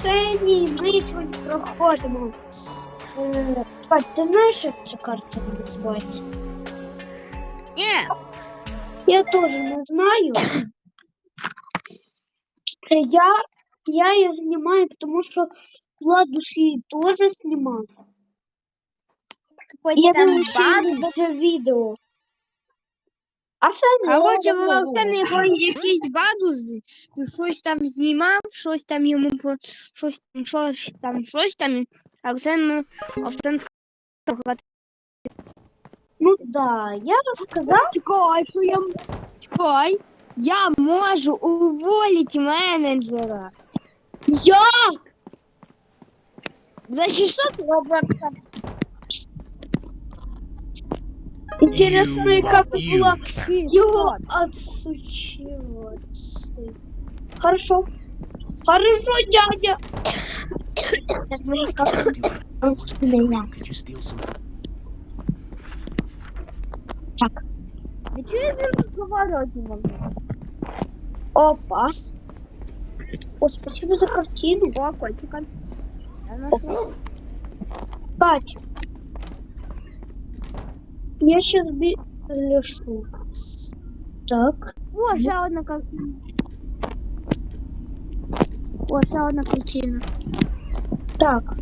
сцені ми сьогодні проходимо. Е, Кать, ти знаєш, як ця карта називається? Ні, Я теж не знаю. Я, я її знімаю, тому що Владус її теж знімав. Я там думаю, що даже відео. А не Коротше. Володимир його якийсь базу щось там знімав, щось там йому про щось там, щось там, щось там. Арсен Арсен Ну да, я розказав. Чекай, що я Чекай, я можу уволити менеджера. Як? За 600 робокса. Інтересно, яка б You була can. його отсучиваться. Хорошо. Хорошо, дядя. Я знаю, как меня. Could you steal some from Так. Ти чуєш, він повороті можу? Опа. О, спасибо за картину. О, котика. Я нашла. Катя. Я сейчас решу. Так. О, ще одна картина. О, ще одна причина. Так.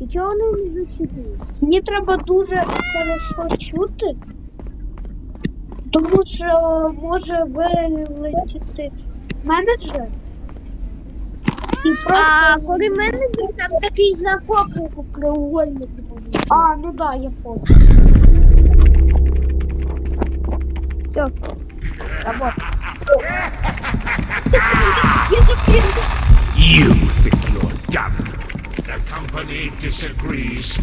І чого вони не защитують? Мені треба дуже хорошо чути. Тому що може вилетіти менеджер. І просто... А коли менеджер, там такий знак оклику в треугольнику. А, ну да, я понял. Все. Работа. You think you're done. The company disagrees.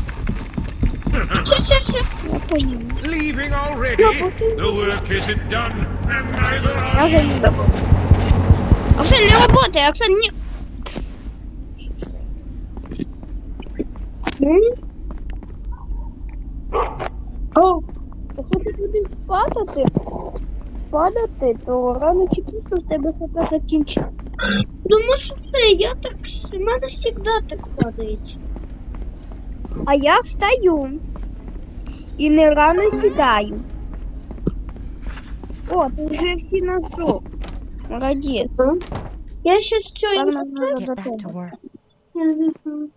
Ще, ще, ще. Я понял. Leaving already? The work isn't done, and neither Я are вже не работаю. Оксан, не работай, Оксан, не... М? О, Якщо ти будеш падати, падати, то рано чи пізно в тебе хп закінчиться. тому що це, я так, у мене завжди так падають. А я встаю і не рано сідаю. О, ти вже всі знайшов. Молодець. Я ще з цього Ладно, не надо Get за back to тебе. work. Мгм.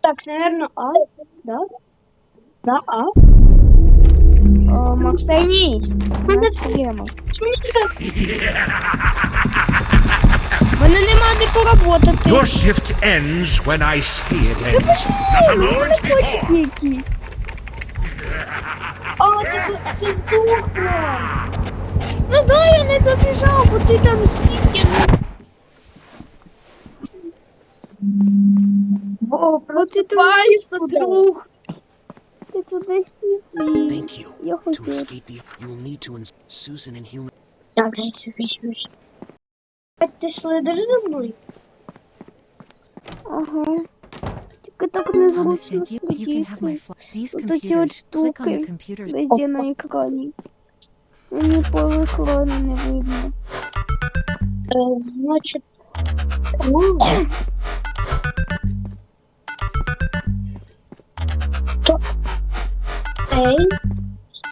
Так, наверное, А, да? Да, А. О, Максимій, Мене проблема. Мене нема де поработати. Your shift ends when I say it ends, not a moment before. Якісь. А, ти, ти здохла. Ну да, я не добіжав, бо ти там сів. Я... О, просипайся, друг. Ти туди сів і Thank you. я To хотів. escape the, you will need to ins- Susan and human. Так, я візьмусь. Ти слідиш за мною? Ага. Тільки так не зручно said you, you can have my сидіти. click on the штуки. Везде на екрані. Мені по екрану не видно. Е, Значить, ну, Ей, Сі,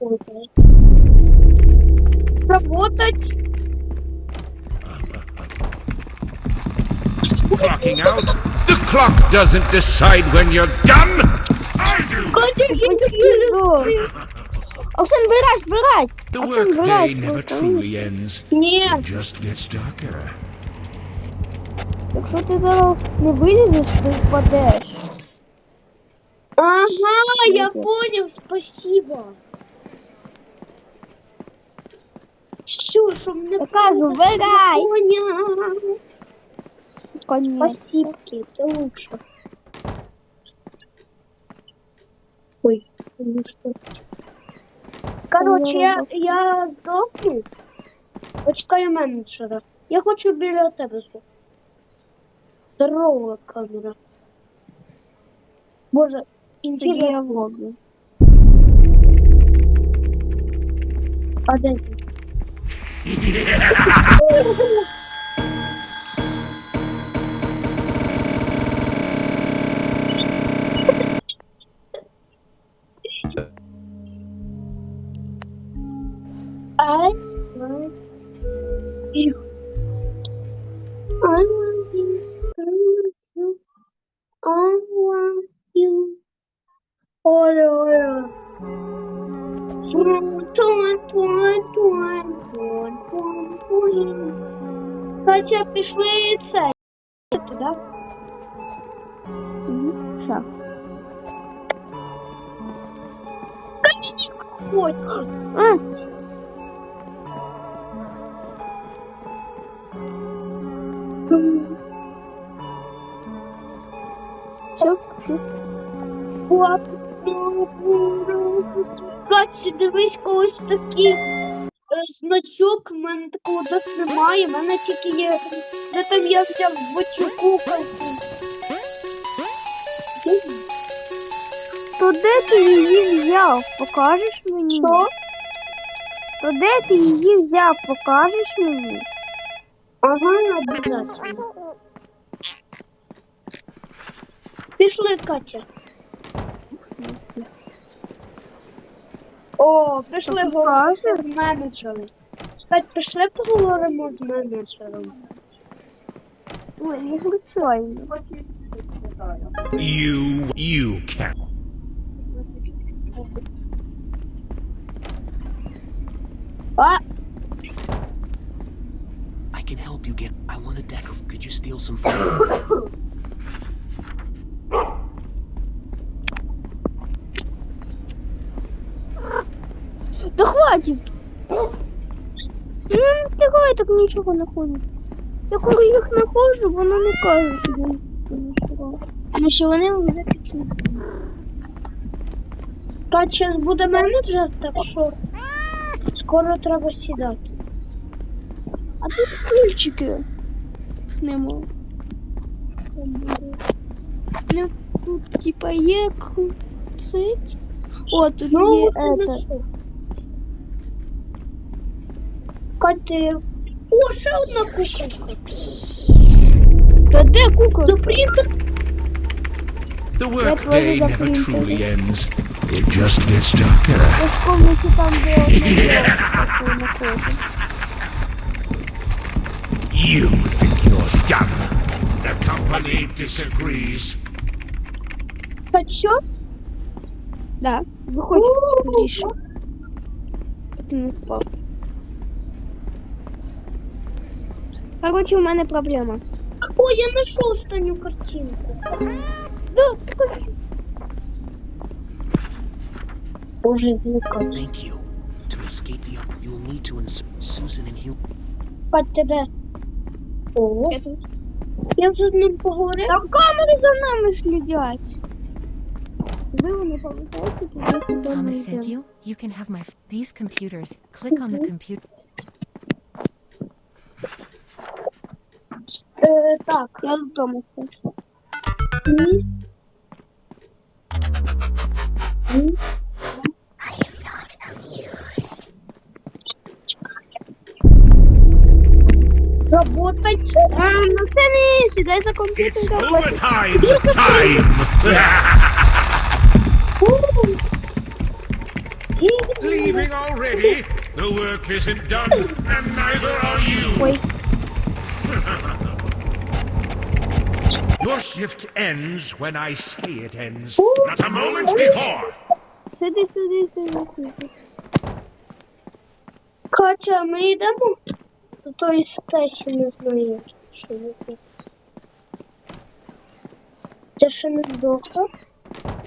Ой. Работать. Clocking out? The clock doesn't decide when you're done. I do. Катя, Що? Оксан, вираз, вираз! The Оксан, workday вираз! never truly ends. Ні, It just gets darker. Якщо ти зараз не вилізеш, ти впадеш. Ага, я понял, спасибо. Все, що мене Я понял. Спасибо, это лучше. Ой, ну что. Короче, я, я здохну. Почекаю менеджера. Я хочу біля тебе. Здорова камера. Боже, Інтер'єр лобі. А де ти? I, I, I, тун. Катя, пішли це. Ти, да? Що? Коті. А, все, все. Катя, дивись, ось такий е, значок, в мене такого досі немає, в мене тільки є, де там я взяв в бочуку. То де ти її взяв? Покажеш мені? Що? То де ти її взяв? Покажеш мені? Ага, обязательно. Пішли, Катя. О, пішли говорити з менеджером. Кать, пішли поговоримо з менеджером. Ой, не звичайно. You, you can. А, I can help you get. I want a deck. Could you steal some from me? Хватит! Ну, не встигаю так нічого знаходити. Я коли їх знаходжу, воно не каже, що я знайшла. Тому що вони вже підсвітили. Кать, зараз буде менеджер, так що скоро треба сідати. А тут ключики нема. Ну, тут типа є крутить. О, тут Ну, є это. Знайшов. Кать, ти... О, ще одна куколка. Та де кукол? Супрінтер. The workday never truly ends. It just gets darker. В комнаті там, де одна. You think you're done. The company disagrees. Що? Да, виходь. Ти не впав. Короче, у мене проблема. Ой, я знайшов останню картинку. Да, Боже, зникав. Thank you. To escape the, you'll need to insert Susan and Hugh. Де? О, я тут. я вже з ним поговорив. Там камери за нами слідять. Ви вони повертаються, куди Thomas sent you. You can have my. F- these computers. Click on the computer. Е, так. Я додому це. Ні. Ні. Работать. А, ну це не сідай за комп'ютер. It's та плати. overtime time. Leaving already? The work isn't done, and neither are you. Ой, Your shift ends when I say it ends, not a moment before. сиди, сиди, сиди, сиди. Катя, ми йдемо до тої Стесі, не знаю, що робити. Ти ще не здохла?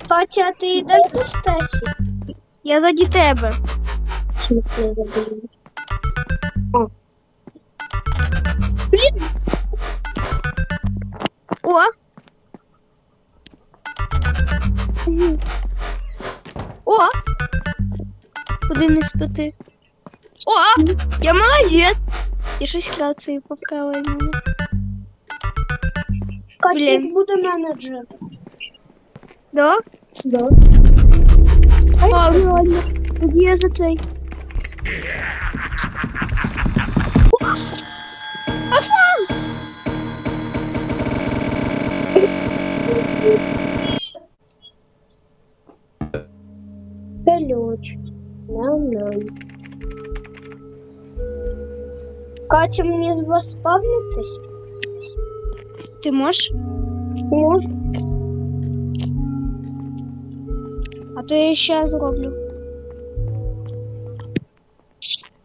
Катя, ти йдеш до Стесі? Я заді тебе. Чи не забула? О. О! О! Куди не спити? О! Я молодець! Я щось клацаю по правильному. Катя, як буде менеджер. Да? Да. А, реально. Тоді я за цей. Аслан! Ключ. Ням-ням. Катя, мені з вас спавнитись? Ти можеш? Можу. А то я ще зроблю.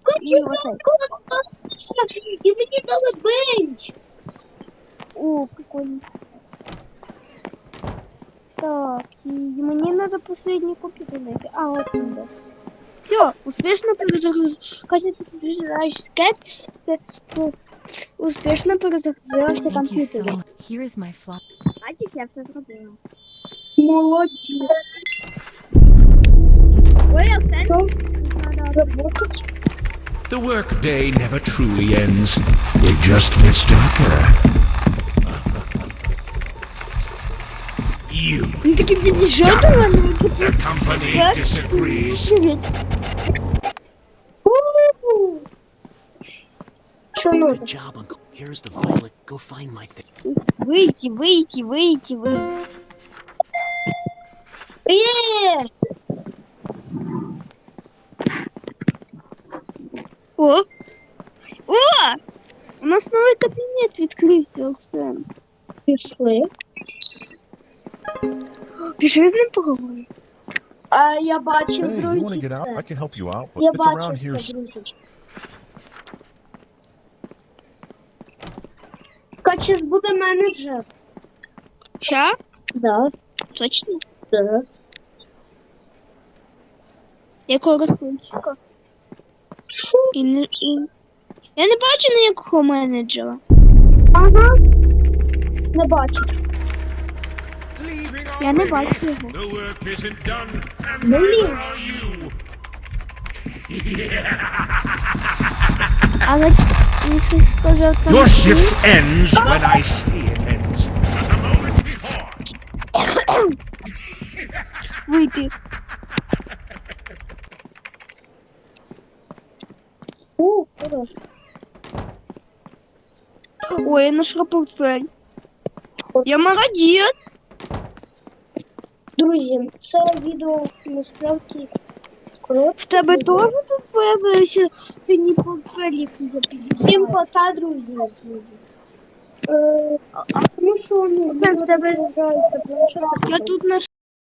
Катя, І оце. класно. І мені дали бенч. О, прикольно. Так, і мені надо последний компьютер найти. А, вот он, да. Все, успешно це успішно перезагрузилася Thank you so Here is my flop. Бачиш, я все зробила. Молодці. Ой, а все Работать. The workday never truly ends. It just gets darker. Ну? Good job, Uncle. Here is the violet. Go find my thing. Вийти, вийти, вийти, вийти. Є! О! О! У нас новий кабінет відкрився, Оксан. Пішли. Пішли з ним поговоримо. А я бачив, Hey, you want to друзі, get out? I це. can help you out, but Я it's around бачив це, друзі. Ж буде менеджер. Ща? Да, Точно? да. Якого розпунчика? І не, і... Я не бачу ніякого менеджера. Ага. Не бачиш. Я не бачу його. Are you. Але він щось сказав там. Your shift ends when I say it ends. Not a moment before. Вийти. У, хорош. Ой, я нашла портфель. Я молодець. Друзі, це відео насправді коротке. В тебе теж тут появився синій портфель, який я Всім підійшла. пока, друзі. Е, а тому що ну, Це в тебе- ви граєте планшет. Я тут наш